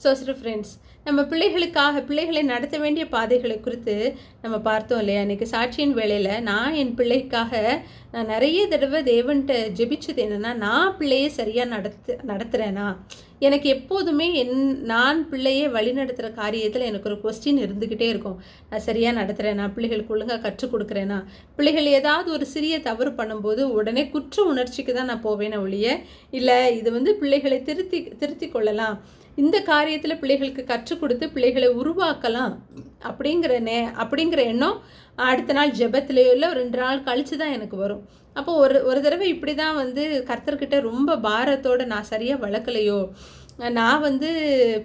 So friends நம்ம பிள்ளைகளுக்காக பிள்ளைகளை நடத்த வேண்டிய பாதைகளை குறித்து நம்ம பார்த்தோம் இல்லையா? இன்றைக்கி சாட்சியின் வேலையில் நான் என் பிள்ளைக்காக நான் நிறைய தடவை தேவன்கிட்ட ஜெபிச்சது என்னென்னா நான் பிள்ளையை சரியாக நடத்து நடத்துகிறேனா எனக்கு எப்போதுமே என் நான் பிள்ளையை வழிநடத்துகிற காரியத்தில் எனக்கு ஒரு கொஸ்டின் இருந்துக்கிட்டே இருக்கும். நான் சரியாக நடத்துகிறேனா பிள்ளைகளுக்கு ஒழுங்காக கற்றுக் கொடுக்குறேனா? பிள்ளைகள் ஏதாவது ஒரு சிறிய தவறு பண்ணும்போது உடனே குற்ற உணர்ச்சிக்கு தான் நான் போவேனே ஒழிய இல்லை இது வந்து பிள்ளைகளை திருத்தி திருத்தி கொள்ளலாம். இந்த காரியத்தில் பிள்ளைகளுக்கு கற்றுக் கொடுத்து பிள்ளைகளை உருவாக்கலாம். அப்படிங்கிற நே அப்படிங்கிற எண்ணம் அடுத்த நாள் ஜெபத்திலேயோ இல்லை ரெண்டு நாள் கழித்து தான் எனக்கு வரும். அப்போ ஒரு ஒரு தடவை இப்படி தான் வந்து கர்த்தர்கிட்ட ரொம்ப பாரத்தோடு நான் சரியாக வளர்க்கலையோ நான் வந்து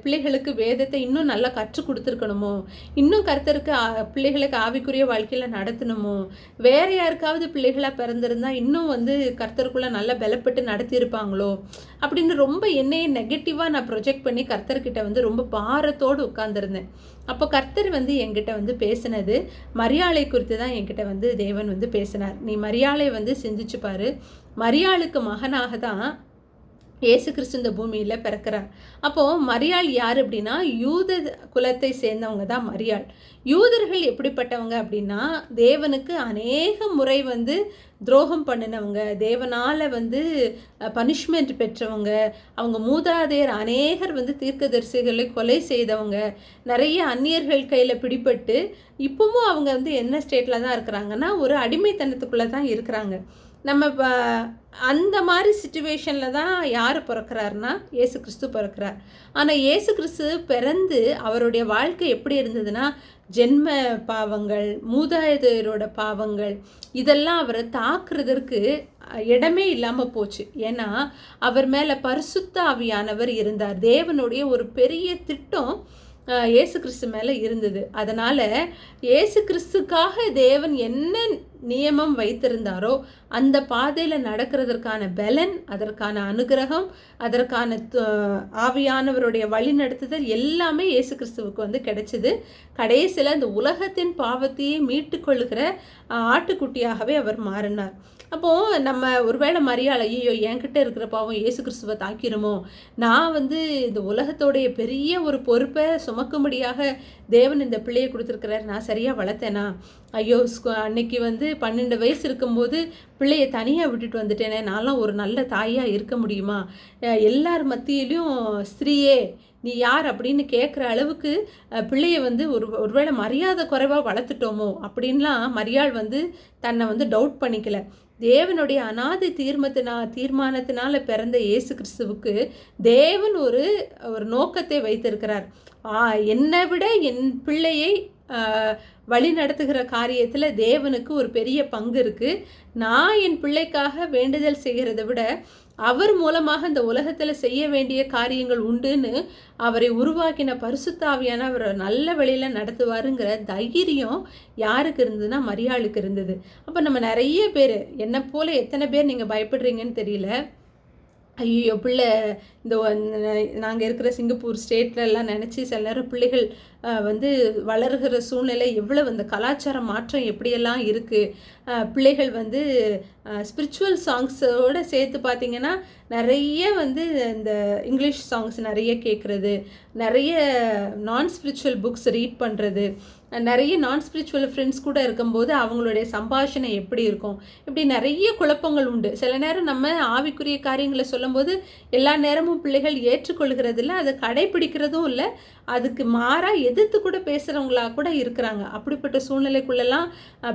பிள்ளைகளுக்கு வேதத்தை இன்னும் நல்லா கற்றுக் கொடுத்துருக்கணுமோ? இன்னும் கருத்தருக்கு பிள்ளைகளுக்கு ஆவிக்குரிய வாழ்க்கையில் நடத்தணுமோ? வேற யாருக்காவது பிள்ளைகளாக பிறந்திருந்தால் இன்னும் வந்து கர்த்தருக்குள்ளே நல்லா பலப்பட்டு நடத்தியிருப்பாங்களோ? அப்படின்னு ரொம்ப என்னையே நெகட்டிவாக நான் ப்ரொஜெக்ட் பண்ணி கர்த்தர்கிட்ட வந்து ரொம்ப பாரத்தோடு உட்காந்துருந்தேன் அப்போ கர்த்தர் வந்து என்கிட்ட வந்து பேசினது மரியாதை குறித்து தான் என்கிட்ட வந்து தேவன் வந்து பேசினார். நீ மரியாதை வந்து சிந்திச்சு பாரு. மரியாளுக்கு மகனாக தான் ஏசு கிறிஸ்து இந்த பூமியில் பிறக்கிறார். அப்போது மரியாள் யார் அப்படின்னா யூத குலத்தை சேர்ந்தவங்க தான் மரியாள். யூதர்கள் எப்படிப்பட்டவங்க அப்படின்னா தேவனுக்கு அநேக முறை வந்து துரோகம் பண்ணினவங்க தேவனால் வந்து பனிஷ்மெண்ட் பெற்றவங்க அவங்க மூதாதையர் அநேகர் வந்து தீர்க்கதரிசிகளை கொலை செய்தவங்க நிறைய அந்நியர்கள் கையில் பிடிபட்டு இப்பவும் அவங்க வந்து என்ன ஸ்டேட்டில் தான் இருக்கிறாங்கன்னா ஒரு அடிமைத்தனத்துக்குள்ளே தான் இருக்கிறாங்க. நம்ம இப்போ அந்த மாதிரி சுச்சுவேஷனில் தான் யார் பிறக்கிறாருன்னா ஏசு கிறிஸ்து பிறக்கிறார். ஆனால் ஏசு கிறிஸ்து பிறந்து அவருடைய வாழ்க்கை எப்படி இருந்ததுன்னா ஜென்ம பாவங்கள் மூதாதையரோட பாவங்கள் இதெல்லாம் அவரை தாக்குறதற்கு இடமே இல்லாமல் போச்சு. ஏன்னா அவர் மேலே பரிசுத்த ஆவியானவர் இருந்தார். தேவனுடைய ஒரு பெரிய திட்டம் இயேசு கிறிஸ்து மேலே இருந்தது. அதனால் இயேசு கிறிஸ்துக்காக தேவன் என்ன நியமம் வைத்திருந்தாரோ அந்த பாதையில் நடக்கிறதற்கான பலன் அதற்கான அனுகிரகம் அதற்கான ஆவியானவருடைய வழி நடத்துதல் எல்லாமே இயேசு கிறிஸ்துவுக்கு வந்து கிடைச்சிது. கடைசியில் அந்த உலகத்தின் பாவத்தையே மீட்டு கொள்கிற ஆட்டுக்குட்டியாகவே அவர் மாறினார். அப்போது நம்ம ஒருவேளை மரியாதை ஐயோ என்கிட்ட இருக்கிற பாவம் இயேசு கிறிஸ்துவை தாக்கிடுமோ? நான் வந்து இந்த உலகத்தோடைய பெரிய ஒரு பொறுப்பை சுமக்கும்படியாக தேவன் இந்த பிள்ளையை கொடுத்துருக்கிறார். நான் சரியாக வளர்த்தேனா? ஐயோ அன்னைக்கு வந்து பன்னெண்டு வயசு இருக்கும்போது பிள்ளையை தனியாக விட்டுட்டு வந்துட்டேனே. நான்லாம் ஒரு நல்ல தாயாக இருக்க முடியுமா? எல்லார் மத்தியிலையும் ஸ்திரீயே நீ யார் அப்படின்னு கேட்குற அளவுக்கு பிள்ளைய வந்து ஒரு ஒருவேளை மரியாதை குறைவாக வளர்த்துட்டோமோ அப்படின்லாம் மரியாள் வந்து தன்னை வந்து டவுட் பண்ணிக்கல. தேவனுடைய அனாதி தீர்மத்தினா தீர்மானத்தினால் பிறந்த இயேசு கிறிஸ்துவுக்கு தேவன் ஒரு ஒரு நோக்கத்தை வைத்திருக்கிறார். என்னை விட என் பிள்ளையை வழி நடத்துகிற காரியத்தில் தேவனுக்கு ஒரு பெரிய பங்கு இருக்குது நான் என் பிள்ளைக்காக வேண்டுதல் செய்கிறத விட அவர் மூலமாக இந்த உலகத்தில் செய்ய வேண்டிய காரியங்கள் உண்டுன்னு அவரை உருவாக்கின பரிசுத்தாவியான அவரை நல்ல வழியில் நடத்துவாருங்கிற தைரியம் யாருக்கு இருந்ததுன்னா மரியாளுக்கு இருந்தது. அப்போ நம்ம நிறைய பேர் என்னை போல் எத்தனை பேர் நீங்கள் பயப்படுறீங்கன்னு தெரியல. ஐயோ பிள்ளை இந்த நாங்கள் இருக்கிற சிங்கப்பூர் ஸ்டேட்லலாம் நினச்சி சில நேரம் பிள்ளைகள் வந்து வளர்கிற சூழ்நிலை எவ்வளவு அந்த கலாச்சார மாற்றம் எப்படியெல்லாம் இருக்குது பிள்ளைகள் வந்து ஸ்பிரிச்சுவல் சாங்ஸோடு சேர்த்து பார்த்திங்கன்னா நிறைய வந்து இந்த இங்கிலீஷ் சாங்ஸ் நிறைய கேட்குறது நிறைய நான் ஸ்பிரிச்சுவல் புக்ஸ் ரீட் பண்ணுறது நிறைய நான் ஸ்பிரிச்சுவல் ஃப்ரெண்ட்ஸ் கூட இருக்கும்போது அவங்களுடைய சம்பாஷணை எப்படி இருக்கும்? இப்படி நிறைய குழப்பங்கள் உண்டு. சில நேரம் நம்ம ஆவிக்குரிய காரியங்களை சொல்லும்போது எல்லா நேரமும் பிள்ளைகள் ஏற்றுக்கொள்கிறதில்ல அதை கடைபிடிக்கிறதும் இல்லை அதுக்கு மாறாக எதிர்த்து கூட பேசுகிறவங்களா கூட இருக்கிறாங்க. அப்படிப்பட்ட சூழ்நிலைக்குள்ளெல்லாம்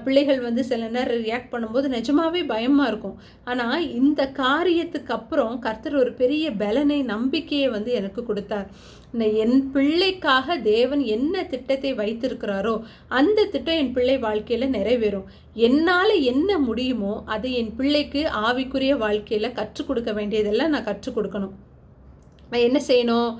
பிள்ளைகள் வந்து சில நேரம் ரியாக்ட் பண்ணும்போது நிஜமாவே பயமாக இருக்கும். ஆனால் இந்த காரியத்துக்கு அப்புறம் கர்த்தர் ஒரு பெரிய பலனை நம்பிக்கையை வந்து எனக்கு கொடுத்தார். என் பிள்ளைக்காக தேவன் என்ன திட்டத்தை வைத்திருக்கிறாரோ அந்த திட்டம் என் பிள்ளை வாழ்க்கையில் நிறைவேறும். என்னால் என்ன முடியுமோ அதை என் பிள்ளைக்கு ஆவிக்குரிய வாழ்க்கையில் கற்றுக் கொடுக்க வேண்டியதெல்லாம் நான் கற்றுக் கொடுக்கணும். நான் என்ன செய்யணும்?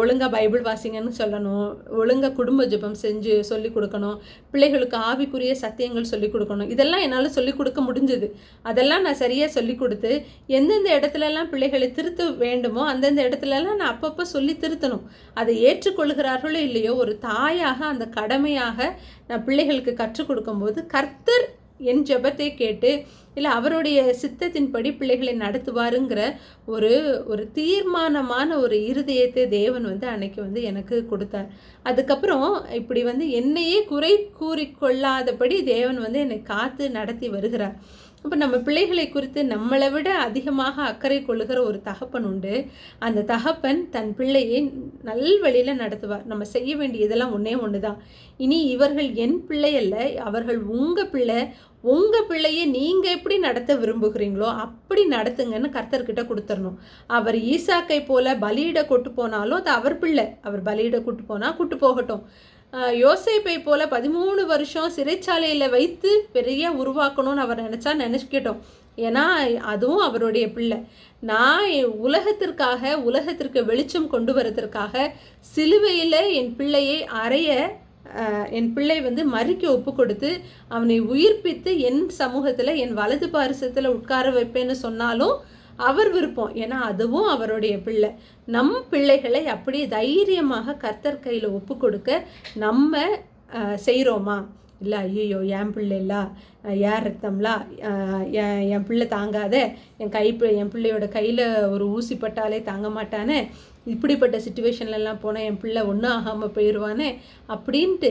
ஒழுங்காக பைபிள் வாசிங்கன்னு சொல்லணும். ஒழுங்காக குடும்ப ஜபம் செஞ்சு சொல்லிக் கொடுக்கணும். பிள்ளைகளுக்கு ஆவிக்குரிய சத்தியங்கள் சொல்லிக் கொடுக்கணும். இதெல்லாம் என்னால் சொல்லிக் கொடுக்க முடிஞ்சது. அதெல்லாம் நான் சரியாக சொல்லிக் கொடுத்து எந்தெந்த இடத்துலலாம் பிள்ளைகளை திருத்த வேண்டுமோ அந்தந்த இடத்துலலாம் நான் அப்பப்போ சொல்லி திருத்தணும். அதை ஏற்றுக்கொள்கிறார்களோ இல்லையோ ஒரு தாயாக அந்த கடமையாக நான் பிள்ளைகளுக்கு கற்றுக் கொடுக்கும்போது கர்த்தர் என் ஜெபத்தை கேட்டு இல்லை அவருடைய சித்தத்தின்படி பிள்ளைகளை நடத்துவாருங்கிற ஒரு ஒரு தீர்மானமான ஒரு இருதயத்தை தேவன் வந்து அன்னைக்கு வந்து எனக்கு கொடுத்தார். அதுக்கப்புறம் இப்படி வந்து என்னையே குறை கூறிக்கொள்ளாதபடி தேவன் வந்து என்னை காத்து நடத்தி வருகிறார். அப்போ நம்ம பிள்ளைகளை குறித்து நம்மளை விட அதிகமாக அக்கறை கொள்ளுகிற ஒரு தகப்பன் உண்டு. அந்த தகப்பன் தன் பிள்ளையை நல் வழியில் நடத்துவார். நம்ம செய்ய வேண்டியதெல்லாம் ஒன்றே ஒன்று தான் இனி இவர்கள் என் பிள்ளை அல்ல அவர்கள் உங்கள் பிள்ளை. உங்கள் பிள்ளையை நீங்கள் எப்படி நடத்த விரும்புகிறீங்களோ அப்படி நடத்துங்கன்னு கர்த்தர்கிட்ட கொடுத்துடணும் அவர் ஈசாக்கை போல பலியிட கொட்டு போனாலும் அது அவர் பிள்ளை. அவர் பலியிட கூட்டு போனால் கூட்டு போகட்டும். யோசைப்பை போல பதிமூணு வருஷம் சிறைச்சாலையில் வைத்து பெரிய உருவாக்கணும்னு அவர் நினச்சா நினச்சிக்கிட்டோம். ஏன்னா அதுவும் அவருடைய பிள்ளை. நான் உலகத்திற்காக உலகத்திற்கு வெளிச்சம் கொண்டு வரதற்காக சிலுவையில் என் பிள்ளையை அறைய என் பிள்ளை வந்து மறிக்க ஒப்பு கொடுத்து அவனை உயிர்ப்பித்து என் சமூகத்தில் என் வலது பாரிசத்தில் உட்கார வைப்பேன்னு சொன்னாலும் அவர் விருப்பம். ஏன்னா அதுவும் அவருடைய பிள்ளை. நம் பிள்ளைகளை அப்படியே தைரியமாக கர்த்தர் கையில் ஒப்பு கொடுக்க நம்ம செய்கிறோமா இல்லை ஐயோ என் பிள்ளைலா ஏன் ரத்தம்லா என் என் பிள்ளை தாங்காத என் கை என் பிள்ளையோட கையில் ஒரு ஊசி பட்டாலே தாங்க மாட்டானே இப்படிப்பட்ட சுச்சுவேஷன்லலாம் போனால் என் பிள்ளை ஒன்றும் ஆகாமல் போயிடுவானே அப்படின்ட்டு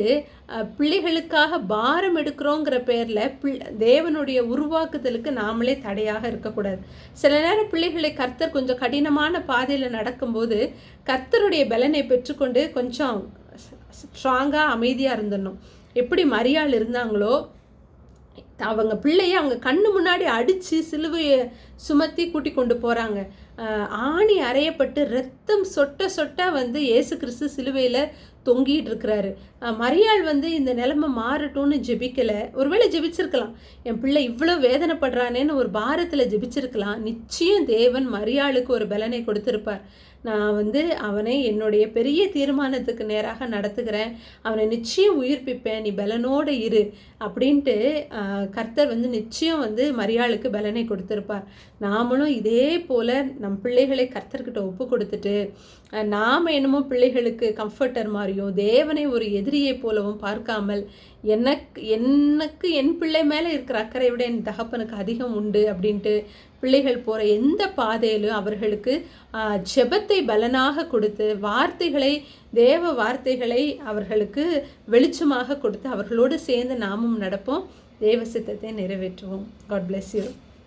பிள்ளைகளுக்காக பாரம் எடுக்கிறோங்கிற பேரில் பிள் தேவனுடைய உருவாக்குதலுக்கு நாமளே தடையாக இருக்கக்கூடாது. சில நேரம் பிள்ளைகளை கர்த்தர் கொஞ்சம் கடினமான பாதையில் நடக்கும்போது கர்த்தருடைய பலனை பெற்றுக்கொண்டு கொஞ்சம் ஸ்ட்ராங்காக அமைதியாக இருந்துடணும். எப்படி மரியாள் இருந்தாங்களோ அவங்க பிள்ளைய அவங்க கண்ணு முன்னாடி அடித்து சிலுவையை சுமத்தி கூட்டி கொண்டு போகிறாங்க ஆணி அறையப்பட்டு ரத்தம் சொட்ட சொட்ட வந்து ஏசு கிறிஸ்து சிலுவையில் தொங்கிட்டு இருக்கிறாரு. மரியாள் வந்து இந்த நிலைமை மாறட்டும்னு ஜெபிக்கலை. ஒருவேளை ஜெபிச்சிருக்கலாம். என் பிள்ளை இவ்வளோ வேதனைப்படுறானேன்னு ஒரு பாரத்தில் ஜெபிச்சிருக்கலாம். நிச்சயம் தேவன் மரியாளுக்கு ஒரு பலனை கொடுத்துருப்பார். நான் வந்து அவனை என்னுடைய பெரிய தீர்மானத்துக்கு நேராக நடத்துகிறேன். அவனை நிச்சயம் உயிர்ப்பிப்பேன். நீ பலனோடு இரு அப்படின்ட்டு கர்த்தர் வந்து நிச்சயம் வந்து மரியாளுக்கு பலனை கொடுத்துருப்பார். நாமளும் இதே போல் நம் பிள்ளைகளை கர்த்தர்கிட்ட ஒப்பு கொடுத்துட்டு நாம் என்னமோ பிள்ளைகளுக்கு கம்ஃபர்டர் மாதிரியும் தேவனை ஒரு எதிரியை போலவும் பார்க்காமல் எனக்கு எனக்கு என் பிள்ளை மேலே இருக்கிற அக்கறை விட என் தகப்பனுக்கு அதிகம் உண்டு அப்படின்ட்டு பிள்ளைகள் போகிற எந்த பாதையிலும் அவர்களுக்கு ஜெபத்தை பலனாக கொடுத்து வார்த்தைகளை தேவ வார்த்தைகளை அவர்களுக்கு வெளிச்சமாக கொடுத்து அவர்களோடு சேர்ந்து நாமும் நடப்போம். தேவ சித்தத்தை நிறைவேற்றுவோம். God bless you